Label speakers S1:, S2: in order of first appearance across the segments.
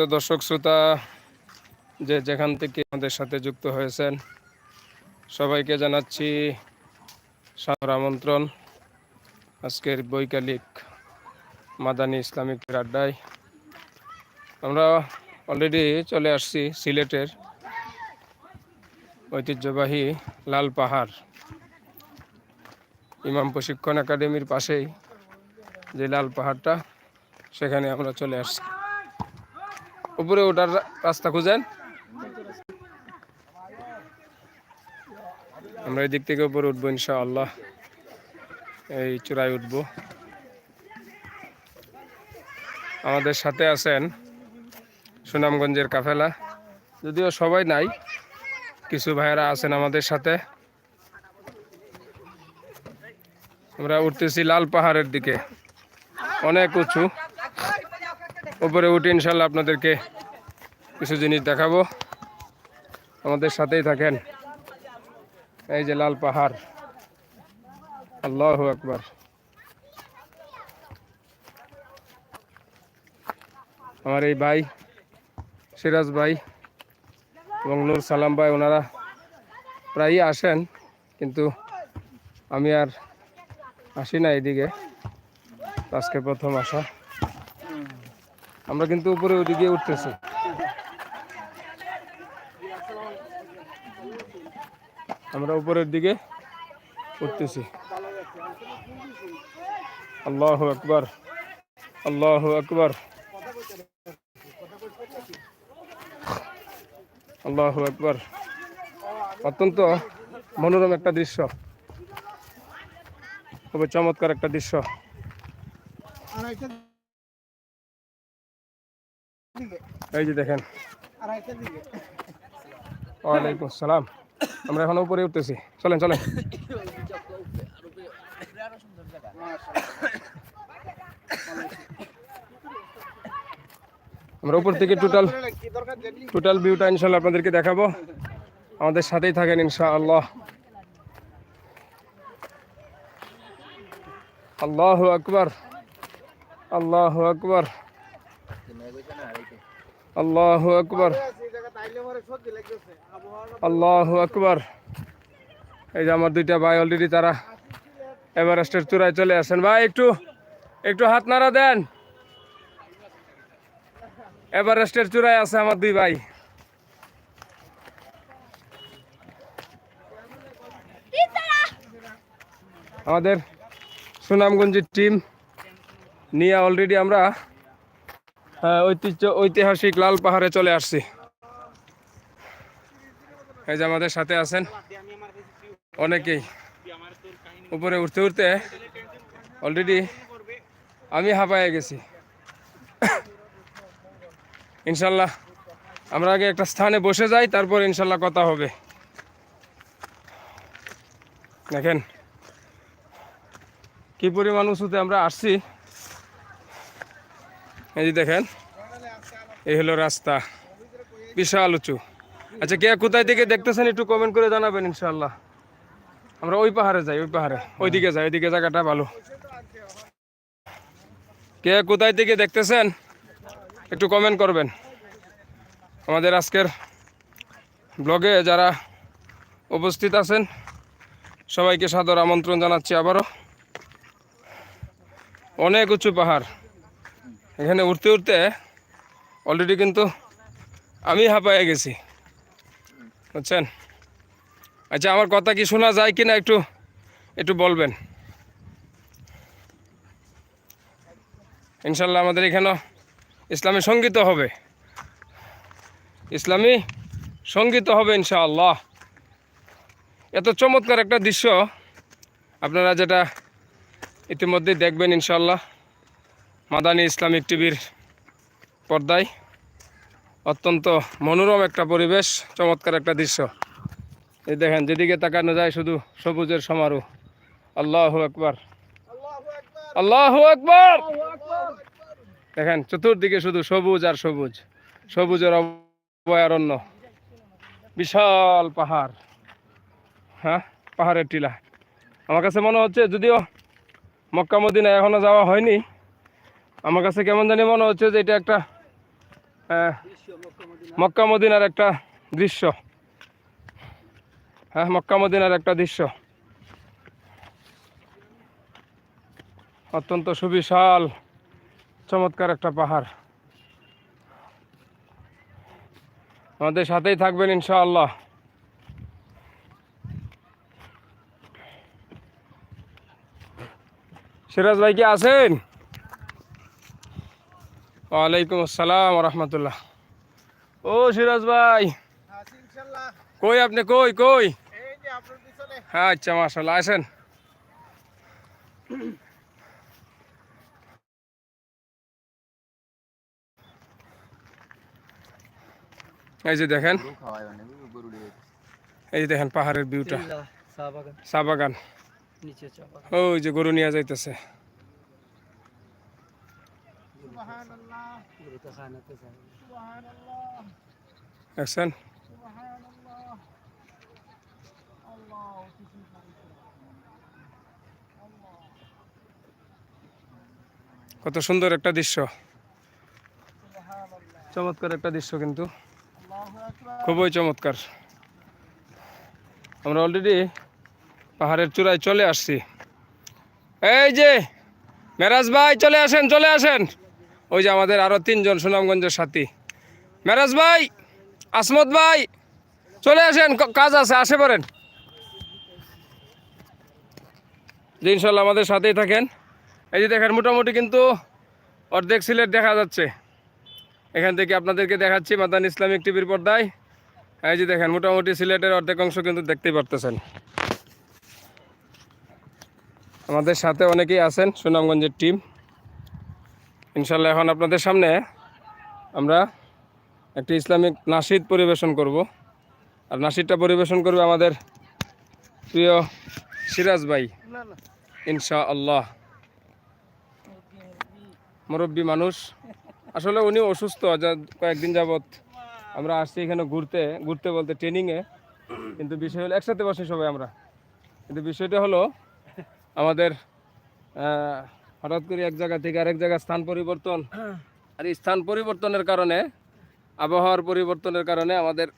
S1: তো দর্শক শ্রোতা, যে যেখান থেকে আমাদের সাথে যুক্ত হয়েছেন, সবাইকে জানাচ্ছি সাদর আমন্ত্রণ। আজকের বৈকালিক মাদানী ইসলামিক আড্ডায় আমরা অলরেডি চলে আসছি সিলেটের ঐতিহ্যবাহী লাল পাহাড়। ইমাম প্রশিক্ষণ একাডেমির পাশেই যে লাল পাহাড়টা, সেখানে আমরা চলে আসছি। উপরে ওঠার রাস্তা খুঁজেন। আমরা এই দিক থেকে উপরে উঠবো ইনশাআল্লাহ। এই চূড়ায় উঠবো। আমাদের সাথে আছেন সুনামগঞ্জের কাফেলা। যদিও সবাই নাই, কিছু ভাইয়েরা আছেন আমাদের সাথে। আমরা উঠতেছি লাল পাহাড়ের দিকে। অনেক উঁচু। উপরে উঠে ইনশাল্লাহ আপনাদেরকে কিছু জিনিস দেখাবো। আমাদের সাথেই থাকেন। এই যে লাল পাহাড়। আল্লাহ আকবার। আমার এই ভাই, সিরাজ ভাই এবং নূর সালাম ভাই, ওনারা প্রায়ই আসেন, কিন্তু আমি আর আসি না এদিকে। আজকে প্রথম আসা। আমরা কিন্তু উপরে ওদিকে উঠতেছি। আমরা উপরের দিকে উঠতেছি। আল্লাহ আকবার আল্লাহ আকবার। আল্লাহ আকবার। অত্যন্ত মনোরম একটা দৃশ্য। খুবই চমৎকার একটা দৃশ্য। এই যে দেখেন। ওয়ালাইকুম আসসালাম আমরা এখন উপরে উঠতেছি। চলেন চলেন। আমরা উপর থেকে টোটাল টোটাল ভিউটা ইনশাল্লাহ আপনাদেরকে দেখাবো। আমাদের সাথেই থাকেন ইনশাআল্লাহ। আল্লাহ আকবার। আল্লাহ আকবার। আল্লাহ আকবার। আল্লাহ আকবার। এই যে আমার দুইটা ভাই অলরেডি তারা এভারেস্টের চূড়ায় চলে আসেন। ভাই, একটু একটু হাত নাড়া দেন। এভারেস্টের চূড়ায় আছে আমার দুই ভাই। আমাদের সুনামগঞ্জের টিম নিয়ে অলরেডি আমরা ঐতিহ্য, ঐতিহাসিক লাল পাহাড়ে চলে আসছি। এই যে আমাদের সাথে আছেন অনেকেই। উপরে উঠতে উঠতে অলরেডি আমি হাঁপায়ে গেছি। ইনশাল্লাহ আমরা আগে একটা স্থানে বসে যাই, তারপর ইনশাল্লাহ কথা হবে। দেখেন, কি পরিমাণ উঁচুতে আমরা আসছি। এই যে দেখেন, এই হলো রাস্তা। বিশাল উঁচু। আচ্ছা কে কোথায় থেকে দেখতেছেন একটু কমেন্ট করে জানাবেন ইনশাল্লাহ আমরা ওই পাহাড়ে যাই, ওই পাহাড়ে। ওইদিকে যাই, ওইদিকে জায়গাটা ভালো। কে কোথায় থেকে দেখতেছেন? একটু কমেন্ট করবেন। আমাদের আজকের ব্লগে যারা উপস্থিত আছেন, সবাইকে সাদর আমন্ত্রণ জানাচ্ছি আবারও। অনেক উঁচু পাহাড়। এখানে উঠতে উঠতে অলরেডি কিন্তু আমি হাঁপায়ে গেছি। বুঝছেন? আচ্ছা আমার কথা কি শোনা যায় কি না একটু একটু বলবেন? ইনশাল্লাহ আমাদের এখানেও ইসলামী সংগীত হবে। ইসলামী সংগীত হবে ইনশাআল্লাহ। এত চমৎকার একটা দৃশ্য আপনারা যেটা ইতিমধ্যেই দেখবেন ইনশাল্লাহ মাদানী ইসলামিক টিভির পর্দায়। অত্যন্ত মনোরম একটা পরিবেশ, চমৎকার একটা দৃশ্য। এই দেখেন, যেদিকে তাকানো যায় শুধু সবুজের সমারোহ। আল্লাহ আকবার। আল্লাহ আকবার! দেখেন, চতুর্দিকে শুধু সবুজ আর সবুজ। সবুজের অভয়ারণ্য বিশাল পাহাড়। হ্যাঁ পাহাড়ের টিলা। আমার কাছে মনে হচ্ছে যদিও মক্কা মদিনা এখনও যাওয়া হয়নি আমার কাছে কেমন জানি মনে হচ্ছে যে এটা একটা মক্কা মদিনার একটা দৃশ্য। হ্যাঁ মক্কা মদিনার একটা দৃশ্য। অত্যন্ত সুবিশাল, চমৎকার একটা পাহাড়। আমাদের সাথেই থাকবেন ইনশাআল্লাহ। সিরাজ ভাই কি আছেন? ওয়ালাইকুম আসসালাম রহমতুল্লাহ ও সিরাজ ভাই। কই আপনি? কই কই? হ্যাঁ আচ্ছা মাসাল্লাহ আসেন। এই যে দেখেন। এই যে দেখেন পাহাড়ের ভিউটা। চা বাগান। ওই যে গরু নিয়ে যাইতেছে। কত সুন্দর একটা দৃশ্য। চমৎকার একটা দৃশ্য কিন্তু। খুবই চমৎকার। আমরা অলরেডি পাহাড়ের চূড়ায় চলে আসছি। এই যে, মেরাজ ভাই, চলে আসেন চলে আসেন। ওই যে আমাদের আরও তিনজন সুনামগঞ্জের সাথী। মেরাজ ভাই, আসমত ভাই, চলে আসেন কাজ আছে, আসে পারেন জি ইনশাল্লাহ আমাদের সাথেই থাকেন। এই যে দেখেন, মোটামুটি কিন্তু অর্ধেক সিলেট দেখা যাচ্ছে। এখান থেকে আপনাদেরকে দেখাচ্ছি মাদান ইসলামিক টিভির পর্দায়। এই যে দেখেন, মোটামুটি সিলেটের অর্ধেক অংশ কিন্তু দেখতেই পারতেছেন। আমাদের সাথে অনেকেই আছেন, সুনামগঞ্জের টিম ইনশাল্লাহ এখন আপনাদের সামনে আমরা একটি ইসলামিক নাসিদ পরিবেশন করব। আর নাসিদটা পরিবেশন করবে আমাদের প্রিয় সিরাজ ভাই। ইনশা আল্লাহ মুরব্বী মানুষ। আসলে উনি অসুস্থ কয়েকদিন যাবৎ আমরা আসছি এখানে ঘুরতে ঘুরতে বলতে ট্রেনিংয়ে কিন্তু বিষয় হলো একসাথে বসে সবাই আমরা। কিন্তু বিষয়টা হলো আমাদের হঠাৎ করে এক জায়গা থেকে আরেক জায়গায় স্থান পরিবর্তন। আর এই স্থান পরিবর্তনের কারণে আবহাওয়ার পরিবর্তনের কারণে আমাদের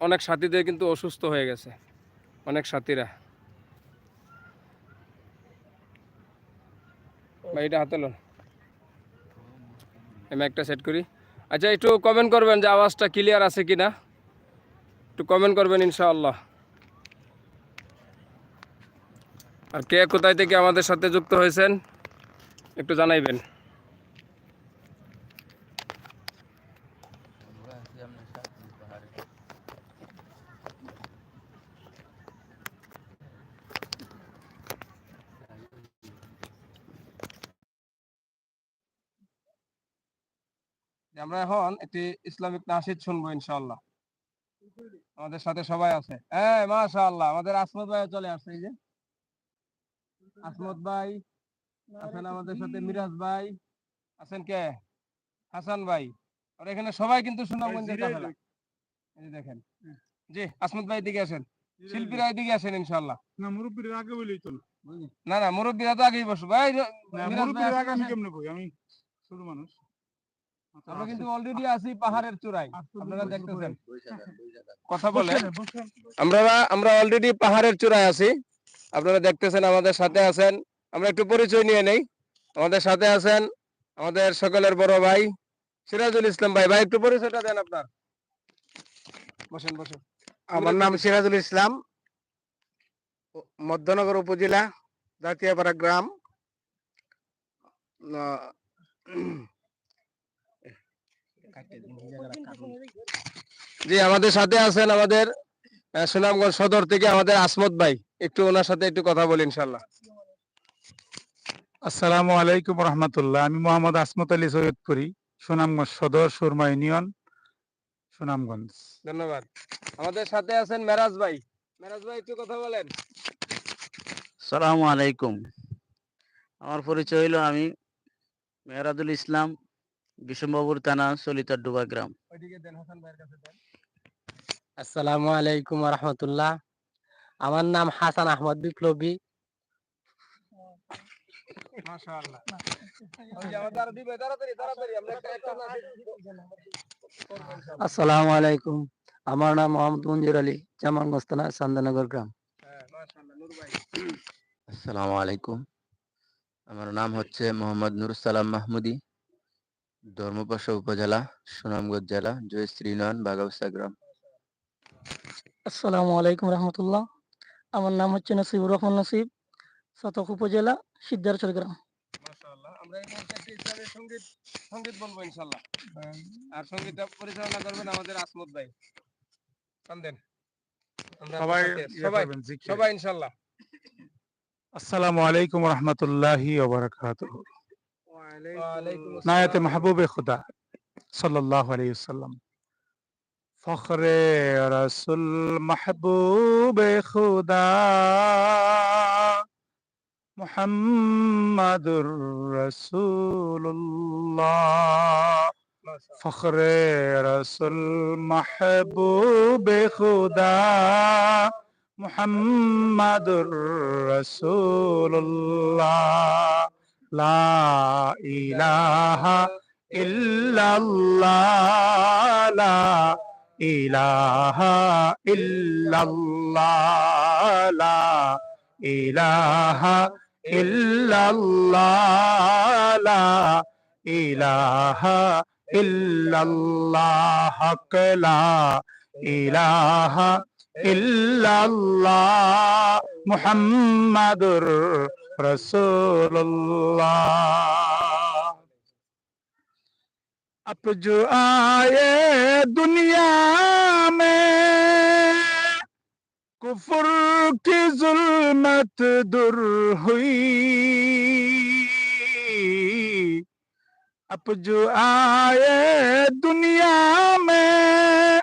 S1: অনেক সাথীদের কিন্তু অসুস্থ হয়ে গেছে। অনেক সাথীরা। ভাই এটা হাতে লোন। আমি একটা সেট করি। আচ্ছা একটু কমেন্ট করবেন যে আওয়াজটা ক্লিয়ার আছে কি না একটু কমেন্ট করবেন ইনশাআল্লাহ। আর কে কোথায় থেকে আমাদের সাথে যুক্ত হয়েছেন? একটু জানাইবেন। আমরা এখন একটি ইসলামিক নাসিদ শুনব ইনশাআল্লাহ। আমাদের সাথে সবাই আছে। হ্যাঁ মাশাআল্লাহ, আমাদের আসমত ভাই চলে আসছে, এই যে। আসমত ভাই আছেন আমাদের সাথে মিরাজ ভাই আছেন কে? হাসান ভাই। আর এখানে সবাই কিন্তু সুনামগঞ্জের কাফেলা এই যে দেখেন। জি আসমত ভাই দিকে আসেন। শিল্পীরা এদিকে আসেন ইনশাআল্লাহ।
S2: না মুরব্বীর আগে বলেই তো না
S1: না মুরব্বীরা তো আগেই বসবো। ভাই
S2: মুরব্বীর আগে আমি কেমনে কই আমি ছোট মানুষ। আচ্ছা,
S1: আমরা কিন্তু অলরেডি আছি পাহাড়ের চূড়ায়। আপনারা দেখতেছেন। কথা
S2: বসেন।
S1: আমরা আমরা অলরেডি পাহাড়ের চূড়ায় আছি। আপনারা দেখতেছেন আমাদের সাথে আছেন আমরা একটু পরিচয় নিয়ে নেই। আমাদের সাথে আছেন আমাদের সকলের বড় ভাই সিরাজুল ইসলাম ভাই। ভাই, একটু পরিচয়টা দেন আপনার। বসেন বসেন।
S3: আমার নাম সিরাজুল ইসলাম, মধ্যনগর উপজেলা দাঁতিয়াপাড়া গ্রাম।
S1: জি, আমাদের সাথে আছেন আমাদের সুনামগঞ্জ সদর থেকে আমাদের আসমত ভাই। একটু ওনার সাথে একটু কথা বলি ইনশাল্লাহ
S2: আসসালামু আলাইকুম রহমতুল্লাহ। আমি মোহাম্মদ আসমত আলী সৈয়দপুরি সুনামগঞ্জ সদর সুরমা ইউনিয়ন সুনামগঞ্জ।
S1: ধন্যবাদ। আমাদের সাথে আছেন মেরাজ ভাই। মেরাজ ভাই একটু কথা বলেন।
S4: সালামু আলাইকুম। আমার পরিচয় হলো আমি মেহরাদুল ইসলাম বিশম্বাবুর থানা সলিতার ডুবা গ্রাম।
S1: ওইদিকে দেন হাসান ভাইয়ের কাছে দেন।
S5: আসসালামু আলাইকুম রহমতুল্লাহ। আমার নাম হাসান আহমদ বিপ্লবী
S1: মাশাআল্লাহ ওই যে আমাদের আরও দিবে তাড়াতাড়ি তাড়াতাড়ি আমরা একটা একটা
S5: আসসালামু আলাইকুম। আমার নাম মোহাম্মদ মঞ্জুর আলী জামানগঞ্জ থানা চান্দানগর গ্রাম।
S1: হ্যাঁ মাশাআল্লাহ নূর ভাই।
S6: আসসালামু আলাইকুম। আমার নাম হচ্ছে মোহাম্মদ নুর সালাম মাহমুদি ধর্মপাশা উপজেলা সুনামগঞ্জ জেলা জয়শ্রী ইউনিয়ন বাগাউসা গ্রাম।
S5: আসসালামু আলাইকুম রহমতুল্লাহ। আমার নাম হচ্ছে নসিবুর রহমান নসিব শতক উপজেলা সিদ্ধারচর গ্রাম
S1: আমরা এই মুহূর্তে একটি ইসলামী সংগীত সংগীত বলব ইনশাআল্লাহ। আর সঙ্গীতটা পরিচালনা করবেন আমাদের আসমত ভাই। কান্দেন।
S2: সবাই
S1: আপনার সাথে- সবাই সবাই ইনশাআল্লাহ।
S2: আসসালামু আলাইকুম রহমতুল্লাহি ওবারাকাতুহু
S1: ওয়ালাইকুম
S2: মাহবুব খুদা সাল্লাল্লাহু আলাইহি ওয়াসাল্লাম। ফখরে রসুল মাহবুব খুদা। মুহাম্মাদুর রাসূলুল্লাহ
S1: মাশাআল্লাহ।
S2: ফখরে রসুল মাহবুব খুদা মুহাম্মাদুর রাসূলুল্লাহ লা ইলাহা ইল্লাল্লাহ লা ইলাহা ইল্লাল্লাহ লা ইলাহা illallah la ilaha illallah haq la ilaha illallah muhammadur rasulullah अब जो आए दुनिया में कुफर की जुल्मत दूर हुई। अब जो आए दुनिया में,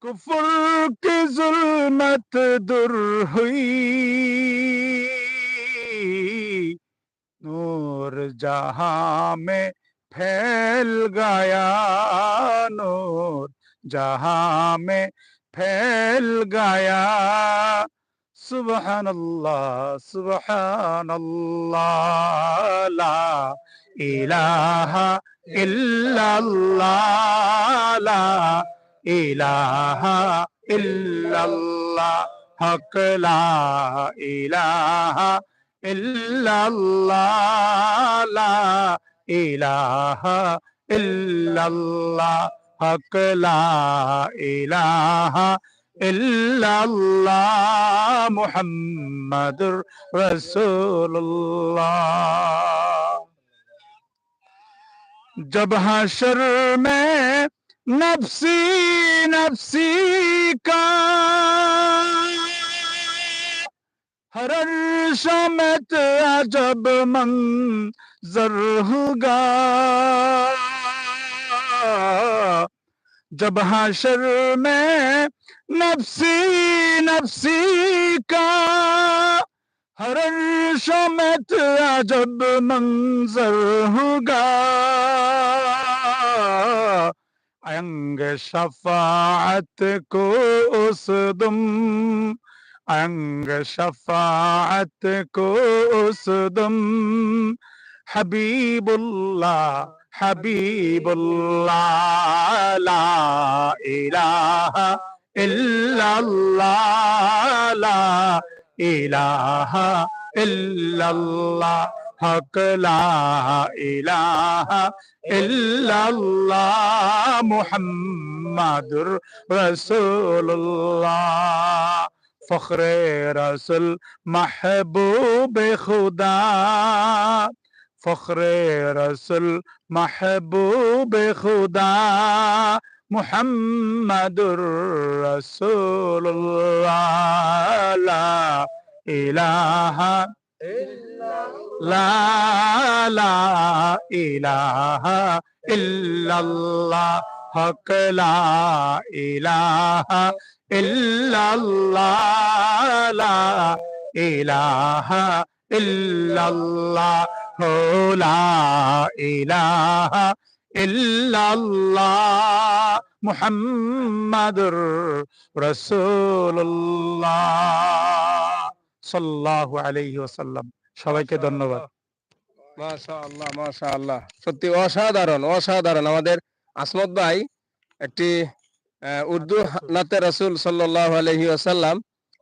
S2: कुफर की जुल्मत दूर हुई। नूर जहाँ में फैल गया नूर, जहाँ में ফেল গায়া। সুবহানাল্লাহ সুবহানাল্লাহ, লা ইলাহা ইল্লাল্লাহ, লা ইলাহা ইল্লাল্লাহ, হক লা ইলাহা ইল্লাল্লাহ, লা ইলাহা ইল্লাল্লাহ। حق لا الہ الا اللہ محمد رسول اللہ جب حشر میں نفسی نفسی کا ہر سمت عجب منظر ہوگا जब हशर में नफसी नफसी का हर शमत अजब मंजर होगा। अंग शफाअत को उस दुम, अंग शफाअत को उस दम। حبيب الله لا إله إلا الله لا إله إلا الله حق لا إله إلا الله محمد رسول الله فخر رسول محبوب خدا فخر رسول محبوب خدا محمد رسول الله لا إله إلا الله. لا إله إلا الله. حق لا إله إلا الله. لا إله إلا الله. ইলাহা মুহাম্মাদুর
S1: সবাইকে ধন্যবাদ। সত্যি অসাধারণ অসাধারণ। আমাদের আসমত ভাই একটি উর্দু আচ্ছা, আচ্ছা। নাতে রসুল সাল্লাল্লাহু আলাইহি আসাল্লাম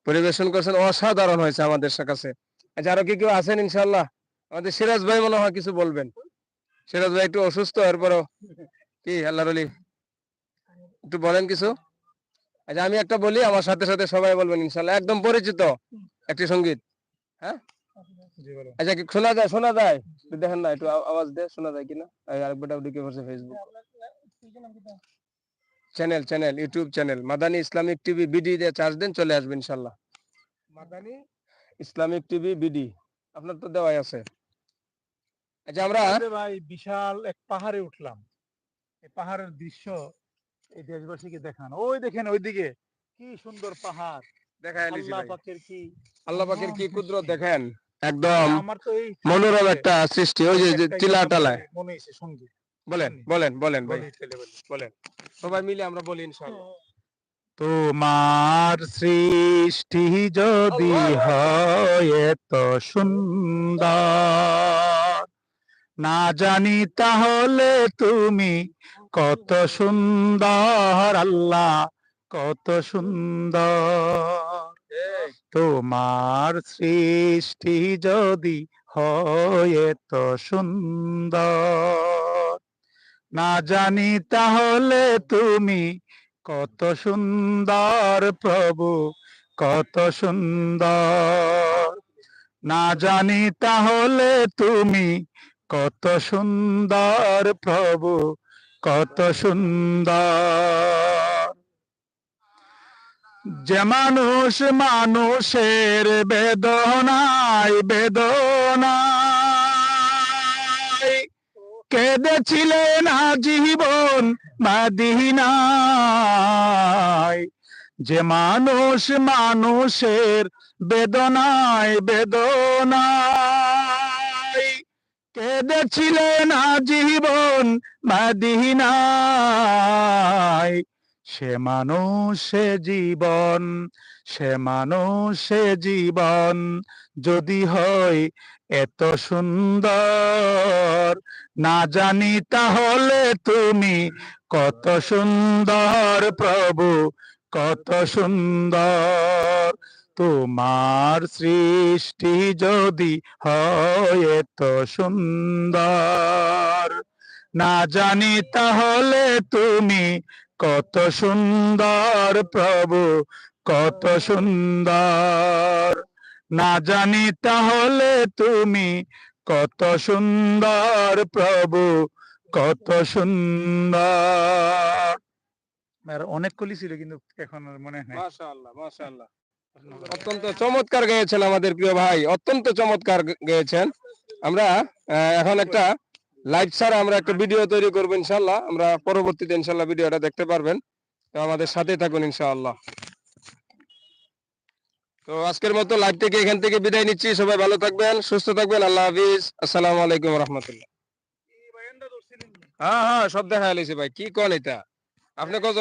S1: পরিবেশন করেছেন। অসাধারণ হয়েছে আমাদের কাছে। আচ্ছা আরও কি কেউ আছেন ইনশাল্লাহ আমাদের সিরাজ ভাই মনে হয় কিছু বলবেন? সিরাজ ভাই একটু অসুস্থ এরপরও কি আল্লাহর আলী একটু বলেন কিছু? আচ্ছা আমি একটা বলি আমার সাথে সাথে সবাই বলবেন ইনশাআল্লাহ। একদম পরিচিত একটি সংগীত হ্যাঁ? আচ্ছা কি শোনা যায় শোনা যায়? দেখেন না একটু আওয়াজ দে শোনা যায় কিনা? আরেকবার ঢুকে পড়ছে Facebook channel channel YouTube channel Madani Islamic TV BD দিয়ে চার্জ দেন চলে আসবে ইনশাল্লাহ
S2: মাদানি?
S1: ইসলামিক টিভি বিডি আপনার তো দেওয়াই আছে। আচ্ছা আমরা
S2: ভাই বিশাল এক পাহাড়ে উঠলাম। এই পাহাড়ের দৃশ্য এই দেশবাসীকে দেখান। ওই দেখেন ওইদিকে কি সুন্দর পাহাড়।
S1: লিছি
S2: আল্লাহ পাকের কি
S1: আল্লাহ পাকের কি কুদরত দেখেন? একদম
S2: আমার তো এই
S1: মনোরম একটা সৃষ্টি। ওই যে টিলা
S2: ইয়ে
S1: টালায়।
S2: মনে হয়েছে
S1: বলেন বলেন বলেন ভাই। বলেন সবাই মিলে আমরা বলি ইনশাআল্লাহ।
S2: তোমার সৃষ্টি যদি হয় এত সুন্দর। না জানি তাহলে তুমি কত সুন্দর আল্লাহ কত সুন্দর। তোমার সৃষ্টি যদি হয় এত সুন্দর। না জানি তাহলে তুমি কত সুন্দর প্রভু কত সুন্দর। না জানি তাহলে তুমি কত সুন্দর প্রভু, কত সুন্দর। যে মানুষ মানুষের বেদনায় বেদনায় কেঁদেছিলেন আজীবন মাদিনায়। যে মানুষ মানুষের বেদনায় বেদনায় কেঁদেছিলেন আজীবন মাদিনায় সে মানুষে জীবন, সে মানুষে জীবন, যদি হয় এত সুন্দর। না জানি তাহলে তুমি কত সুন্দর প্রভু, কত সুন্দর। তোমার সৃষ্টি যদি হয় এত সুন্দর। না জানি তাহলে তুমি কত সুন্দর প্রভু, কত সুন্দর। না জানি তাহলে তুমি কত সুন্দর প্রভু, কত সুন্দর। কলি ছিল কিন্তু এখন মনে হয়
S1: মাশাআল্লাহ মাশাআল্লাহ। অত্যন্ত চমৎকার গেয়েছেন আমাদের প্রিয় ভাই, অত্যন্ত চমৎকার গেয়েছেন। আমরা এখন একটা লাইভ ছাড়া আমরা একটা ভিডিও তৈরি করব ইনশাল্লাহ আমরা পরবর্তীতে ইনশাল্লাহ ভিডিওটা দেখতে পারবেন। তো আমাদের সাথে থাকুন ইনশাআল্লাহ। তো আজকের মতো লাইভ থেকে এখান থেকে বিদায় নিচ্ছি। সবাই ভালো থাকবেন, সুস্থ থাকবেন। আল্লাহ হাফিজ। আসসালামু আলাইকুম রহমতুল্লাহ। হ্যাঁ হ্যাঁ সব দেখা গেছে ভাই। কি কোন এটা আপনি কজন